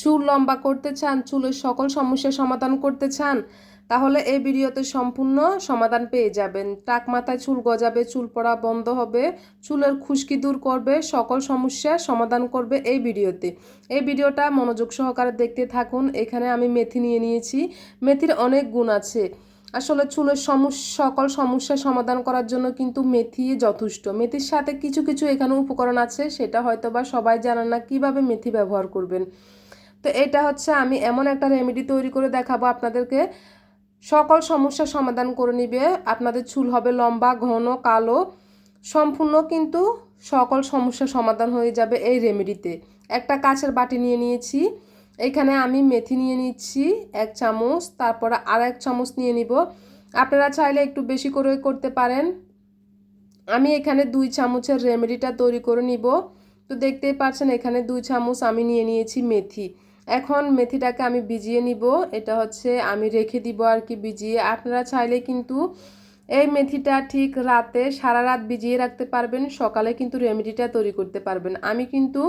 চুল লম্বা করতে চান, চুলের সকল সমস্যার সমাধান করতে চান, তাহলে এই ভিডিওতে সম্পূর্ণ সমাধান পেয়ে যাবেন। টাক মাথায় চুল গজাবে, চুল পড়া বন্ধ হবে, চুলের খুশকি দূর করবে, সকল সমস্যার সমাধান করবে এই ভিডিওতে। এই ভিডিওটা মনোযোগ সহকারে দেখতে থাকুন। এখানে আমি মেথি নিয়ে নিয়েছি। মেথির অনেক গুণ আছে। আসলে চুলের সমস্যা সকল সমস্যার সমাধান করার জন্য কিন্তু মেথি যথেষ্ট। মেথির সাথে কিছু কিছু এখানে উপকরণ আছে, সেটা হয়তো বা সবাই জানেন না কীভাবে মেথি ব্যবহার করবেন। তো এটা হচ্ছে আমি এমন একটা রেমেডি তৈরি করে দেখাবো আপনাদেরকে। সকল সমস্যার সমাধান করে নিবে। আপনাদের চুল হবে লম্বা, ঘন, কালো, সম্পূর্ণ কিন্তু সকল সমস্যার সমাধান হয়ে যাবে এই রেমেডিতে একটা কাছের বাটি নিয়ে নিয়েছি, এখানে আমি মেথি নিয়ে নিচ্ছি, এক চামচ, তারপরে আর এক চামচ নিয়ে নিব। আপনারা চাইলে একটু বেশি করে করতে পারেন। আমি এখানে দুই চামচের রেমেডিটা তৈরি করে নিব। তো দেখতেই পাচ্ছেন এখানে দুই চামচ আমি নিয়ে নিয়েছি মেথি। এখন মেথিটাকে আমি ভিজিয়ে নিব। এটা হচ্ছে আমি রেখে দিব আর কি ভিজিয়ে। আপনারা চাইলে কিন্তু এই মেথিটা ঠিক রাতে, সারা রাত ভিজিয়ে রাখতে পারবেন। সকালে কিন্তু রেমেডিটা তৈরি করতে পারবেন। আমি কিন্তু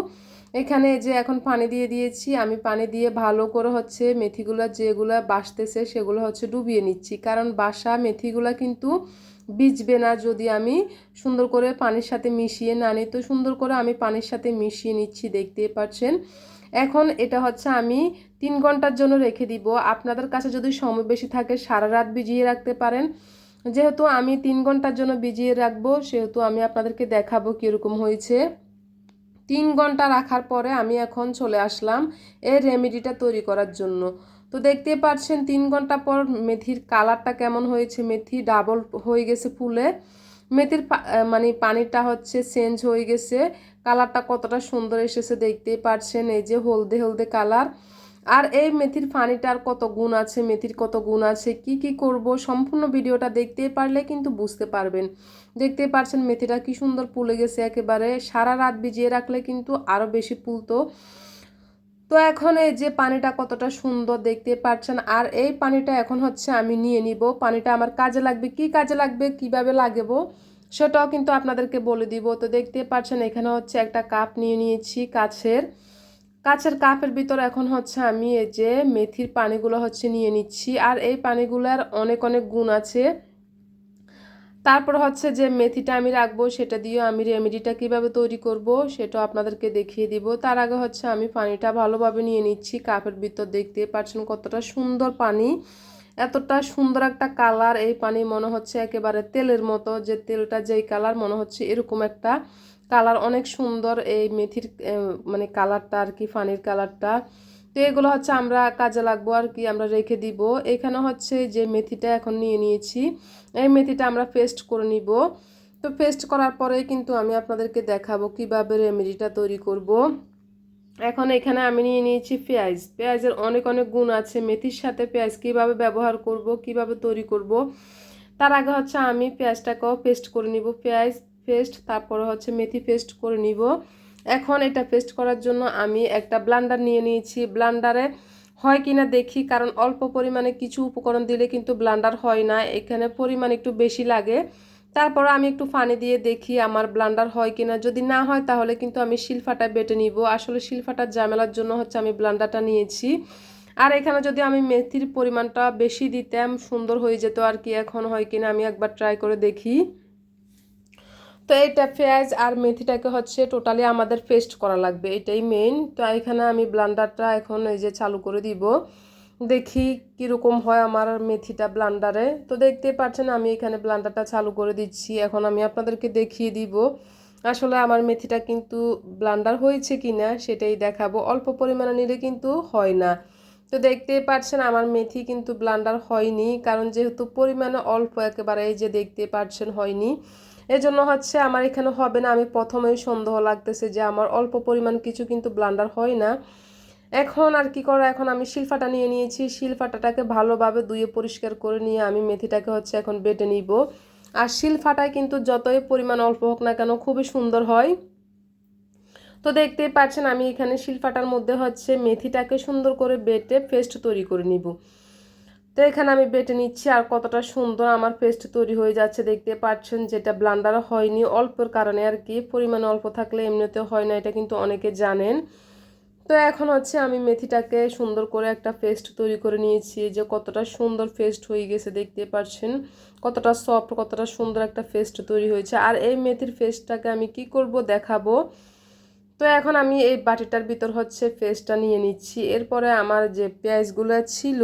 এখানে যে এখন পানি দিয়ে দিয়েছি, আমি পানি দিয়ে ভালো করে হচ্ছে মেথিগুলো যেগুলো বাসতেছে সেগুলো হচ্ছে ডুবিয়ে নিচ্ছি। কারণ বাসা মেথিগুলো কিন্তু ভিজবে না যদি আমি সুন্দর করে পানির সাথে মিশিয়ে না নিই। তো সুন্দর করে আমি পানির সাথে মিশিয়ে নিচ্ছি, দেখতেই পাচ্ছেন। এখন এটা হচ্ছে আমি তিন ঘণ্টার জন্য রেখে দিব। আপনাদের কাছে যদি সময় বেশি থাকে, সারা রাত ভিজিয়ে রাখতে পারেন। যেহেতু আমি তিন ঘণ্টার জন্য ভিজিয়ে রাখব, সেহেতু আমি আপনাদেরকে দেখাবো কীরকম হয়েছে। তিন ঘণ্টা রাখার পরে আমি এখন চলে আসলাম এই রেমেডিটা তৈরি করার জন্য। তো দেখতে পাচ্ছেন, তিন ঘণ্টা পর মেথির কালারটা কেমন হয়েছে। মেথি ডাবল হয়ে গেছে ফুলে। মেথির মানে পানিটা হচ্ছে চেঞ্জ হয়ে গেছে। কালারটা কতটা সুন্দর এসেছে দেখতেই পাচ্ছেন এই যে হলদে হলদে কালার। আর এই মেথির পানিটার কত গুণ আছে, মেথির কত গুণ আছে, কি কি করব, সম্পূর্ণ ভিডিওটা দেখতে পারলে কিন্তু বুঝতে পারবেন। দেখতে পাচ্ছেন মেথিটা কি সুন্দর পুলে গেছে একেবারে, সারা রাত ভিজিয়ে রাখলে কিন্তু আরও বেশি পুলতো। তো এখন এই যে পানিটা কতটা সুন্দর দেখতে পাচ্ছেন আর এই পানিটা এখন হচ্ছে আমি নিয়ে নিব। পানিটা আমার কাজে লাগবে, কি কাজে লাগবে, কীভাবে লাগবো? সেটাও কিন্তু আপনাদেরকে বলে দিব। তো দেখতে পাচ্ছেন, এখানে হচ্ছে একটা কাপ নিয়ে নিয়েছি কাছের। কাছের কাপের ভিতর এখন হচ্ছে আমি এই যে মেথির পানিগুলো হচ্ছে নিয়ে নিচ্ছি। আর এই পানিগুলোর অনেক অনেক গুণ আছে। তারপর হচ্ছে যে মেথিটা আমি রাখব, সেটা দিয়ে আমি রেমেডিটা কীভাবে তৈরি করব সেটাও আপনাদেরকে দেখিয়ে দিব। তার আগে হচ্ছে আমি পানিটা ভালোভাবে নিয়ে নিচ্ছি কাপের ভিতর। দেখতে পাচ্ছেন কতটা সুন্দর পানি। এতটা সুন্দর একটা কালার এই পানি মনে হচ্ছে একেবারে তেলের মতো, যে তেলটা যেই কালার মনে হচ্ছে এরকম একটা কালার, অনেক সুন্দর এই মেথির মানে কালারটা আর কি, পানির কালারটা। তো এগুলো হচ্ছে আমরা কাজে লাগবো আর কি, আমরা রেখে দিব। এখানে হচ্ছে যে মেথিটা এখন নিয়ে নিয়েছি, এই মেথিটা আমরা পেস্ট করে নিব। তো পেস্ট করার পরে কিন্তু আমি আপনাদেরকে দেখাবো কীভাবে রেমেডিটা তৈরি করব। এখন এখানে আমি নিয়ে নিয়েছি পেঁয়াজ। পেঁয়াজের অনেক অনেক গুণ আছে। মেথির সাথে পেঁয়াজ কীভাবে ব্যবহার করব, কীভাবে তৈরি করব, তার আগে হচ্ছে আমি পেঁয়াজটাকেও পেস্ট করে নিব। পেঁয়াজ পেস্ট তারপরে হচ্ছে মেথি পেস্ট করে নিব। এখন এটা পেস্ট করার জন্য আমি একটা ব্লান্ডার নিয়ে নিয়েছি। ব্লান্ডারে হয় কিনা দেখি, কারণ অল্প পরিমাণে কিছু উপকরণ দিলে কিন্তু ব্লান্ডার হয় না। এখানে পরিমাণ একটু বেশি লাগে। তারপর আমি একটু ফানি দিয়ে দেখি আমার ব্লান্ডার হয় কিনা। যদি না হয় তাহলে কিন্তু আমি শিলফাটা বেটে নিব। আসলে শিলফাটার ঝামেলার জন্য হচ্ছে আমি ব্লান্ডারটা নিয়েছি। আর এখানে যদি আমি মেথির পরিমাণটা বেশি দিতাম, সুন্দর হয়ে যেত আর কি এখন হয় কিনা আমি একবার ট্রাই করে দেখি। তো এইটা পেঁয়াজ আর মেথিটাকে হচ্ছে টোটালি আমাদের পেস্ট করা লাগবে। এটাই মেইন তো এখানে আমি ব্লান্ডারটা এখন এই যে চালু করে দিব। দেখি কীরকম হয় আমার মেথিটা ব্লান্ডারে তো দেখতে পাচ্ছেন আমি এখানে ব্লান্ডারটা চালু করে দিচ্ছি। এখন আমি আপনাদেরকে দেখিয়ে দিব, আসলে আমার মেথিটা কিন্তু ব্লান্ডার হয়েছে কি না সেটাই দেখাবো। অল্প পরিমাণে নিলে কিন্তু হয় না। তো দেখতেই পাচ্ছেন আমার মেথি কিন্তু ব্লান্ডার হয়নি, কারণ যেহেতু পরিমাণে অল্প একেবারে যে দেখতে পাচ্ছেন হয়নি। এজন্য হচ্ছে আমার এখানে হবে না, আমি প্রথমেই সন্দেহ লাগতেছে যে আমার অল্প পরিমাণ কিছু কিন্তু ব্লান্ডার হয় না। এখন আর কি করা? এখন আমি শিলফাটা নিয়ে নিয়েছি। শিলফাটাটাকে ভালোভাবে ধুয়ে পরিষ্কার করে নিয়ে আমি মেথিটাকে হচ্ছে এখন বেটে নিব। আর শিলফাটায় কিন্তু যতই পরিমাণ অল্প হোক না কেন খুবই সুন্দর হয়। তো দেখতেই পাচ্ছেন আমি এখানে শিলফাটার মধ্যে হচ্ছে মেথিটাকে সুন্দর করে বেটে পেস্ট তৈরি করে নিব। তো এখানে আমি বেটে নিচ্ছি আর কতটা সুন্দর আমার পেস্ট তৈরি হয়ে যাচ্ছে। দেখতে পাচ্ছেন যেটা ব্লান্ডার হয়নি। অল্পের কারণে আর কি, পরিমাণ অল্প থাকলে এমনিতে হয় না, এটা কিন্তু অনেকে জানেন। তো এখন হচ্ছে আমি মেথিটাকে সুন্দর করে একটা পেস্ট তৈরি করে নিয়েছি যে কতটা সুন্দর পেস্ট হয়ে গেছে দেখতে পাচ্ছেন, কতটা সফট, কতটা সুন্দর একটা পেস্ট তৈরি হয়েছে। আর এই মেথির পেস্টটাকে আমি কি করব দেখাবো। তো এখন আমি এই বাটিটার ভিতর হচ্ছে পেস্টটা নিয়ে নিচ্ছি। এরপরে আমার যে পেঁয়াজগুলো ছিল,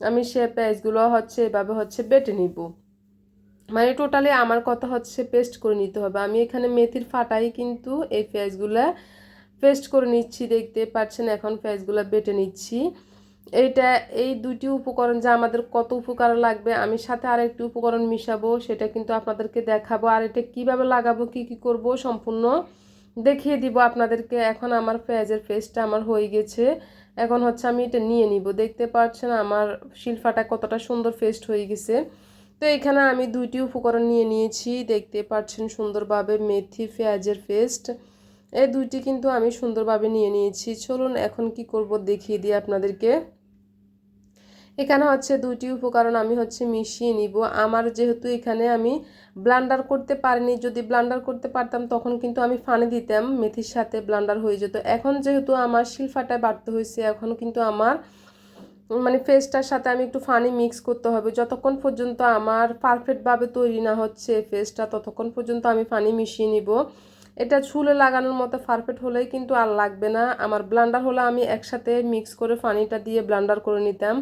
আমি সে পেঁয়াজগুলো হচ্ছে এভাবে হচ্ছে বেটে নিব। মানে টোটালি আমার কথা হচ্ছে পেস্ট করে নিতে হবে। আমি এখানে মেথির ফাটাই কিন্তু এই পেঁয়াজগুলো পেস্ট করে নিচ্ছি দেখতে পাচ্ছেন, এখন পেঁয়াজগুলো বেটে নিচ্ছি। এইটা, এই দুটি উপকরণ যা আমাদের কত উপকার লাগবে, আমি সাথে আর একটি উপকরণ মিশাবো, সেটা কিন্তু আপনাদেরকে দেখাবো। আর এটা কীভাবে লাগাবো, কি কি করব, সম্পূর্ণ দেখিয়ে দিব আপনাদেরকে। এখন আমার পেঁয়াজের পেস্টটা আমার হয়ে গেছে। এখন হচ্ছে আমি এটা নিয়ে নিব। দেখতে পাচ্ছেন, আমার শিলফাটা কতটা সুন্দর পেস্ট হয়ে গেছে। তো এখানে আমি দুইটি উপকরণ নিয়ে নিয়েছি। দেখতে পাচ্ছেন সুন্দরভাবে মেথি পেঁয়াজের পেস্ট। এই দুইটি কিন্তু আমি সুন্দরভাবে নিয়ে নিয়েছি। চলুন এখন কি করব দেখিয়ে দিই আপনাদেরকে। এখানে হচ্ছে দুইটি উপকরণ আমি হচ্ছে মিশিয়ে নিব। আমার যেহেতু এখানে আমি ব্লান্ডার করতে পারিনি, যদি ব্লান্ডার করতে পারতাম তখন কিন্তু আমি ফানে দিতাম, মেথির সাথে ব্লান্ডার হয়ে যেত। এখন যেহেতু আমার শিলফাটায় বাড়তে হয়েছে, এখন কিন্তু আমার মানে ফেসটার সাথে আমি একটু ফানি মিক্স করতে হবে। যতক্ষণ পর্যন্ত আমার পারফেক্টভাবে তৈরি না হচ্ছে ফেসটা, ততক্ষণ পর্যন্ত আমি ফানি মিশিয়ে নিব। এটা ছুলে লাগানোর মতো পারফেক্ট হলেই কিন্তু আর লাগবে না। আমার ব্লান্ডার হলে আমি একসাথে মিক্স করে ফানিটা দিয়ে ব্লান্ডার করে নিতাম।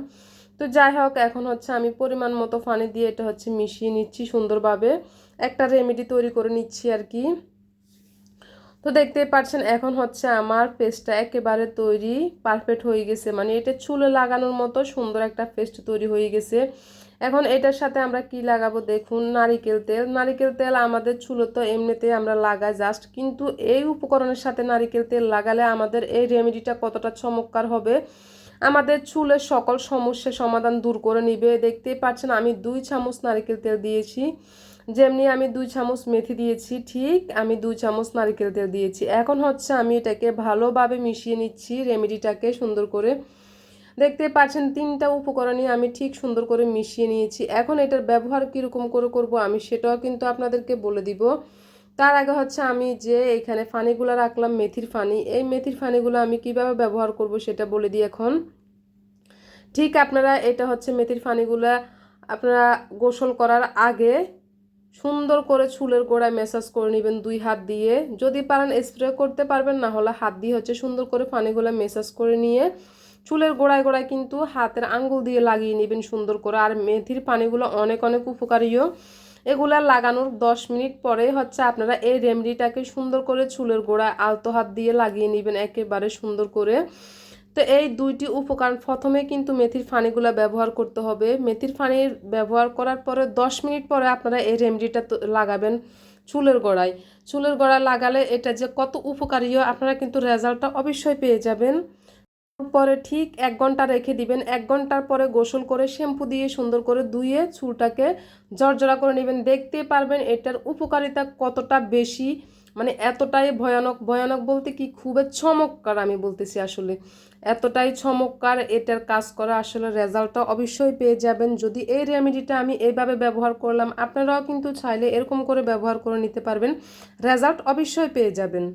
তো যাই হোক, এখন হচ্ছে আমি পরিমাণ মতো ফানি দিয়ে এটা হচ্ছে মিশিয়ে নিচ্ছি সুন্দরভাবে। একটা রেমেডি তৈরি করে নিচ্ছি আর কি। তো দেখতেই পাচ্ছেন এখন হচ্ছে আমার পেস্টটা একেবারে তৈরি পারফেক্ট হয়ে গেছে। মানে এটা চুলে লাগানোর মতো সুন্দর একটা পেস্ট তৈরি হয়ে গেছে। এখন এটার সাথে আমরা কি লাগাবো দেখুন, নারিকেল তেল। নারিকেল তেল আমাদের চুলো তো এমনিতে আমরা লাগাই জাস্ট কিন্তু এই উপকরণের সাথে নারিকেল তেল লাগালে আমাদের এই রেমেডিটা কতটা চমৎকার হবে। আমাদের চুলের সকল সমস্যার সমাধান দূর করে নিবে। দেখতেই পাচ্ছেন আমি দুই চামচ নারিকেল তেল দিয়েছি। যেমনি আমি দুই চামচ মেথি দিয়েছি, ঠিক আমি দুই চামচ নারিকেল তেল দিয়েছি। এখন হচ্ছে আমি এটাকে ভালোভাবে মিশিয়ে নিচ্ছি, রেমেডিটাকে সুন্দর করে। দেখতে পাচ্ছেন তিনটা উপকরণই আমি ঠিক সুন্দর করে মিশিয়ে নিয়েছি। এখন এটার ব্যবহার কীরকম করে করব আমি সেটাও কিন্তু আপনাদেরকে বলে দিব। তার আগে হচ্ছে আমি যে এখানে ফানিগুলো রাখলাম, মেথির ফানি, এই মেথির ফানিগুলো আমি কীভাবে ব্যবহার করব সেটা বলে দিই এখন। ঠিক আপনারা এটা হচ্ছে মেথির ফানিগুলো আপনারা গোসল করার আগে সুন্দর করে চুলের গোড়ায় মেসাজ করে নেবেন দুই হাত দিয়ে। যদি পারেন স্প্রে করতে পারবেন, না হলে হাত দিয়ে হচ্ছে সুন্দর করে ফানিগুলো মেসাজ করে নিয়ে চুলের গোড়ায় গোড়ায় কিন্তু হাতের আঙ্গুল দিয়ে লাগিয়ে নেবেন সুন্দর করে। আর মেথির পানিগুলো অনেক অনেক উপকারীও। এগুলা লাগানোর দশ মিনিট পরে হচ্ছে আপনারা এই রেমেডিটাকে সুন্দর করে চুলের গোড়ায় আলতো হাত দিয়ে লাগিয়ে নেবেন, একেবারে সুন্দর করে। তো এই দুইটি উপকরণ প্রথমে কিন্তু মেথির ফানিগুলো ব্যবহার করতে হবে। মেথির ফানির ব্যবহার করার পরে দশ মিনিট পরে আপনারা এই রেমেডিটা লাগাবেন চুলের গোড়ায়। চুলের গোড়ায় লাগালে এটা যে কত উপকারীও আপনারা কিন্তু রেজাল্টটা অবশ্যই পেয়ে যাবেন। পরে ঠিক এক ঘণ্টা রেখে দিবেন। এক ঘণ্টার পরে গোসল করে শ্যাম্পু দিয়ে সুন্দর করে ধুয়ে চুলটাকে জর্জরা করে নেবেন। দেখতে পারবেন এটার উপকারিতা কতটা বেশি। মানে এতটাই ভয়ানক ভয়ানক বলতে কি? খুবই চমৎকার আমি বলতেছি আসলে। এতটাই চমৎকার এটার কাজ করা আসলে রেজাল্টটা অবশ্যই পেয়ে যাবেন। যদি এই রেমেডিটা আমি এইভাবে ব্যবহার করলাম, আপনারাও কিন্তু চাইলে এরকম করে ব্যবহার করে নিতে পারবেন। রেজাল্ট অবশ্যই পেয়ে যাবেন।